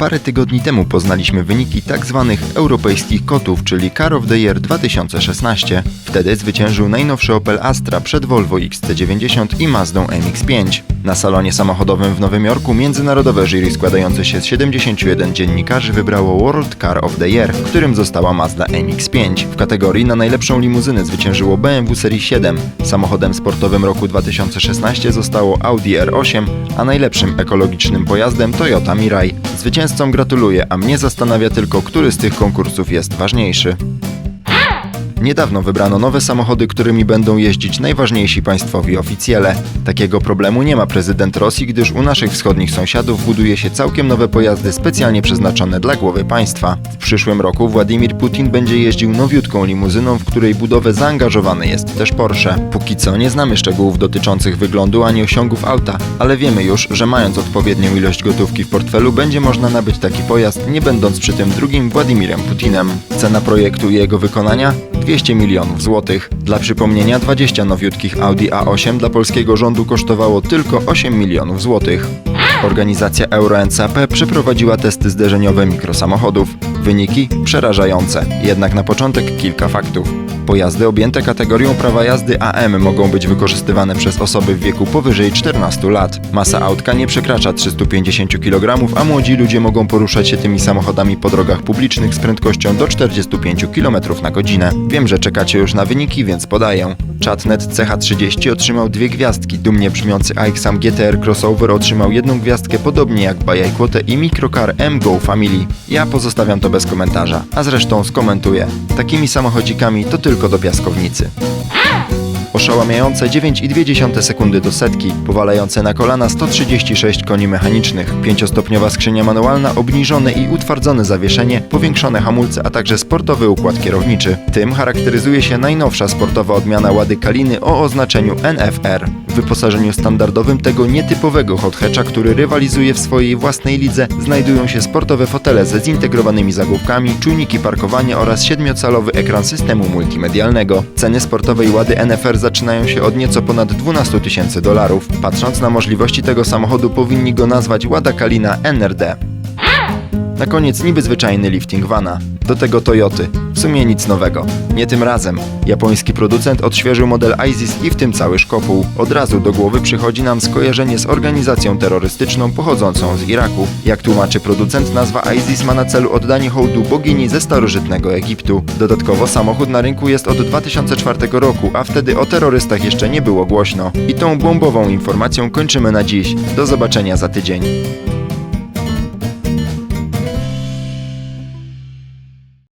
parę tygodni temu poznaliśmy wyniki tzw. europejskich kotów, czyli Car of the Year 2016. Wtedy zwyciężył najnowszy Opel Astra przed Volvo XC90 i Mazdą MX-5. Na salonie samochodowym w Nowym Jorku międzynarodowe jury składające się z 71 dziennikarzy wybrało World Car of the Year, w którym została Mazda MX-5. W kategorii na najlepszą limuzynę zwyciężyło BMW Serii 7. Samochodem sportowym roku 2016 zostało Audi R8, a najlepszym ekologicznym pojazdem Toyota Mirai. Zwycięzcom gratuluję, a mnie zastanawia tylko, który z tych konkursów jest ważniejszy. Niedawno wybrano nowe samochody, którymi będą jeździć najważniejsi państwowi oficjele. Takiego problemu nie ma prezydent Rosji, gdyż u naszych wschodnich sąsiadów buduje się całkiem nowe pojazdy specjalnie przeznaczone dla głowy państwa. W przyszłym roku Władimir Putin będzie jeździł nowiutką limuzyną, w której budowę zaangażowany jest też Porsche. Póki co nie znamy szczegółów dotyczących wyglądu ani osiągów auta, ale wiemy już, że mając odpowiednią ilość gotówki w portfelu będzie można nabyć taki pojazd, nie będąc przy tym drugim Władimirem Putinem. Cena projektu i jego wykonania 200 milionów złotych. Dla przypomnienia 20 nowiutkich Audi A8 dla polskiego rządu kosztowało tylko 8 milionów złotych. Organizacja Euro NCAP przeprowadziła testy zderzeniowe mikrosamochodów. Wyniki przerażające. Jednak na początek kilka faktów. Pojazdy objęte kategorią prawa jazdy AM mogą być wykorzystywane przez osoby w wieku powyżej 14 lat. Masa autka nie przekracza 350 kg, a młodzi ludzie mogą poruszać się tymi samochodami po drogach publicznych z prędkością do 45 km na godzinę. Wiem, że czekacie już na wyniki, więc podaję. Chatnet CH30 otrzymał dwie gwiazdki, dumnie brzmiący iXam GTR Crossover otrzymał jedną gwiazdkę, podobnie jak Bajajkłote i Microcar MGO Family. Ja pozostawiam to bez komentarza, a zresztą skomentuję. Takimi samochodzikami to tylko do piaskownicy. Oszałamiające 9,2 sekundy do setki, powalające na kolana 136 koni mechanicznych, pięciostopniowa skrzynia manualna, obniżone i utwardzone zawieszenie, powiększone hamulce, a także sportowy układ kierowniczy. Tym charakteryzuje się najnowsza sportowa odmiana Łady Kaliny o oznaczeniu NFR. W wyposażeniu standardowym tego nietypowego hot hatcha, który rywalizuje w swojej własnej lidze, znajdują się sportowe fotele ze zintegrowanymi zagłówkami, czujniki parkowania oraz siedmiocalowy ekran systemu multimedialnego. Ceny sportowej Łady NFR zaczynają się od nieco ponad 12 tysięcy dolarów. Patrząc na możliwości tego samochodu powinni go nazwać Łada Kalina NRD. Na koniec niby zwyczajny lifting vana. Do tego Toyoty. W sumie nic nowego. Nie tym razem. Japoński producent odświeżył model ISIS i w tym cały szkopuł. Od razu do głowy przychodzi nam skojarzenie z organizacją terrorystyczną pochodzącą z Iraku. Jak tłumaczy producent, nazwa ISIS ma na celu oddanie hołdu bogini ze starożytnego Egiptu. Dodatkowo samochód na rynku jest od 2004 roku, a wtedy o terrorystach jeszcze nie było głośno. I tą bombową informacją kończymy na dziś. Do zobaczenia za tydzień.